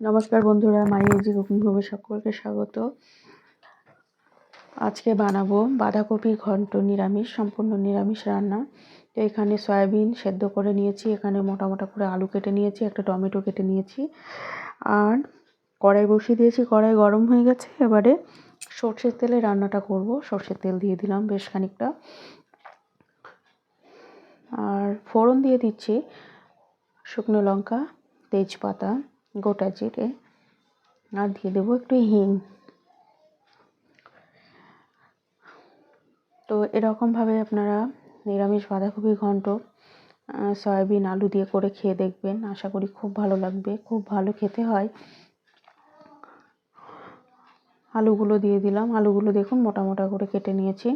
নমস্কার বন্ধুরা মাইজি কুকিং রুমে সকলকে স্বাগত। আজকে বানাবো বাঁধাকপি ঘন্ট, নিরামিষ, সম্পূর্ণ নিরামিষ রান্না। তো এখানে সয়াবিন সেদ্ধ করে নিয়েছি, এখানে মোটা মোটা করে আলু কেটে নিয়েছি, একটা টমেটো কেটে নিয়েছি। আর কড়াই বসিয়ে দিয়েছি, কড়াই গরম হয়ে গেছে, এবারে সর্ষের তেলে রান্নাটা করব। সর্ষের তেল দিয়ে দিলাম বেশ খানিকটা। আর ফোড়ন দিয়ে দিচ্ছি শুকনো লঙ্কা, তেজপাতা। গোটা জিরে আর দিয়ে দেবো একটু হিং। তো এরকমভাবে আপনারা নিরামিষ বাঁধাকপি ঘন্ট সয়াবিন, আলু দিয়ে করে খেয়ে দেখবেন। আশা করি খুব ভালো লাগবে, খুব ভালো খেতে হয়। আলুগুলো দিয়ে দিলাম। আলুগুলো দেখুন মোটা মোটা করে কেটে নিয়েছি।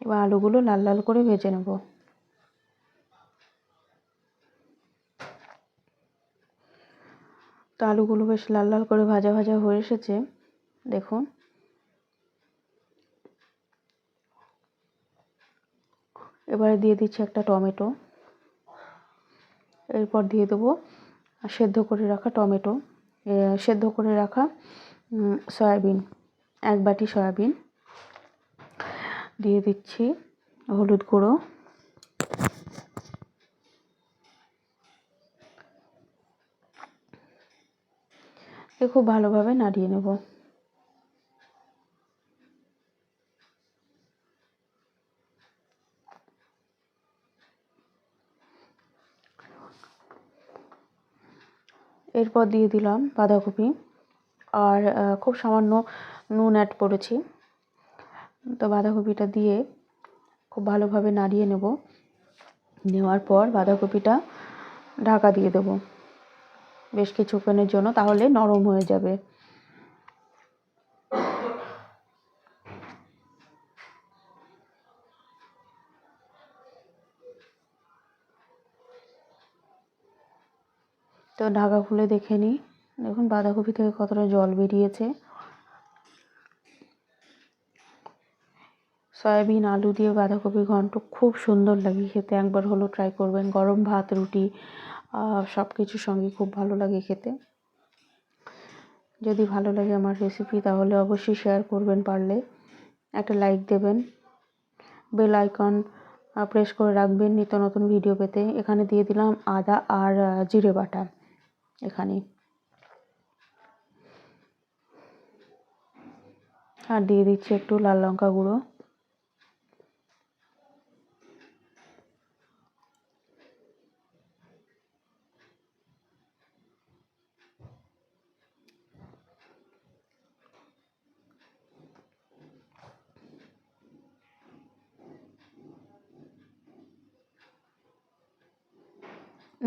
এবার আলুগুলো লাল লাল করে ভেজে নেব। তো আলুগুলো বেশ লাল লাল করে ভাজা ভাজা হয়ে এসেছে। দেখুন। এবারে দিয়ে দিচ্ছি একটা টমেটো। এরপর দিয়ে দেবো সেদ্ধ করে রাখা টমেটো। সেদ্ধ করে রাখা সয়াবিন, এক বাটি সয়াবিন। দিয়ে দিচ্ছি হলুদ গুঁড়ো। খুব ভালোভাবে নাড়িয়ে নেব। এরপর দিয়ে দিলাম বাঁধাকপি আর খুব সামান্য নুন অ্যাড করেছি। তো বাঁধাকপিটা দিয়ে খুব ভালোভাবে নাড়িয়ে নেব। নেওয়ার পর বাঁধাকপিটা ঢাকা দিয়ে দেবো। বেশ কিছুক্ষণের জন্য, তাহলে নরম হয়ে যাবে। তো ঢাকা খুলে দেখে নিই। দেখুন, বাঁধাকপি থেকে কতটা জল বেরিয়েছে। সয়াবিন, আলু দিয়ে বাঁধাকপি ঘন্ট খুব সুন্দর লাগে খেতে। একবার হলো ট্রাই করবেন। গরম ভাত, রুটি সব কিছুর সঙ্গে খুব ভালো লাগে খেতে। যদি ভালো লাগে আমার রেসিপি তাহলে অবশ্যই শেয়ার করবেন পারলে। একটা লাইক দেবেন। বেল আইকন প্রেস করে রাখবেন নিত্য নতুন ভিডিও পেতে। এখানে দিয়ে দিলাম আদা আর জিরে বাটা। এখানে। আর দিয়ে দিচ্ছি একটু লাল লঙ্কা গুঁড়ো।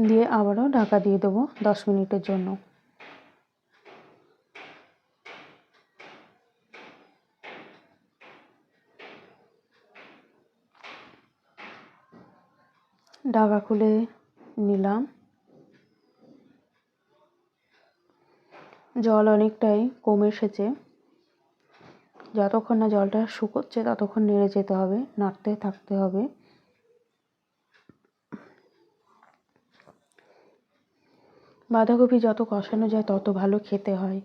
দিয়ে আবারও ঢাকা দিয়ে দেবো দশ মিনিটের জন্য। ঢাকা খুলে নিলাম। জল অনেকটাই কমে এসেছে। যতক্ষণ না জলটা শুকোচ্ছে ততক্ষণ নেড়ে যেতে হবে, নাড়তে থাকতে হবে। বাঁধাকপি যত কষানো যায়, তত ভালো খেতে হয়।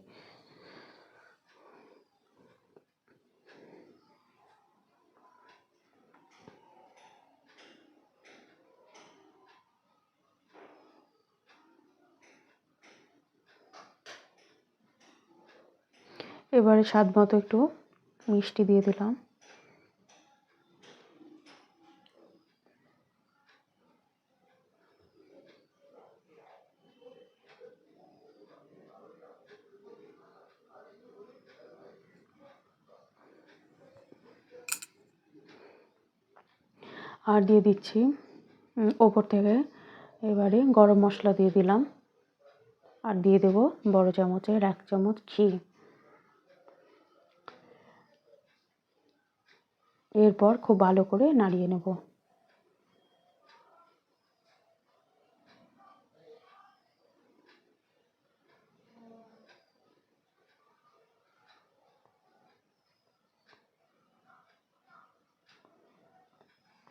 এবারে স্বাদ মতো একটু মিষ্টি দিয়ে দিলাম। আর দিয়ে দিচ্ছি ওপর থেকে। এবারে গরম মশলা দিয়ে দিলাম। আর দিয়ে দেব বড় চামচের এক চামচ ঘি। এরপর খুব ভালো করে নাড়িয়ে নেব।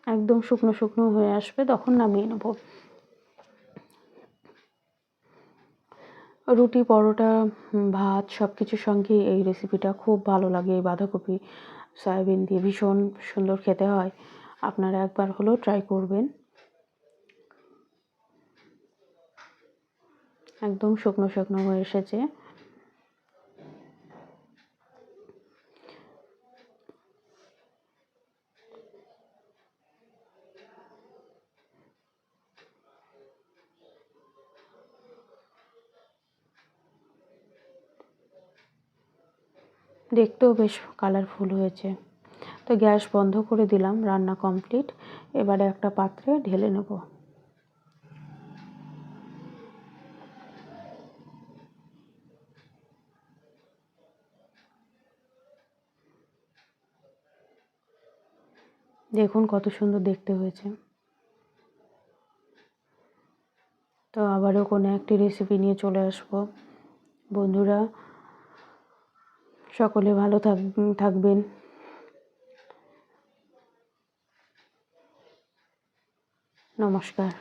একদম শুকনো শুকনো হয়ে আসবে, তখন নামিয়ে নেব। রুটি, পরোটা ভাত সব কিছুর সঙ্গে এই রেসিপিটা খুব ভালো লাগে। এই বাঁধাকপি, সয়াবিন দিয়ে ভীষণ সুন্দর খেতে হয়। আপনারা একবার হলেও ট্রাই করবেন। একদম শুকনো শুকনো হয়ে এসেছে। দেখতেও বেশ কালারফুল হয়েছে। তো গ্যাস বন্ধ করে দিলাম, রান্না কমপ্লিট এবারে একটা পাত্রে ঢেলে নেব। দেখুন কত সুন্দর দেখতে হয়েছে। তো আবারও কোনো একটি রেসিপি নিয়ে চলে আসব। বন্ধুরা সকলে ভালো থাক থাকবেন। নমস্কার।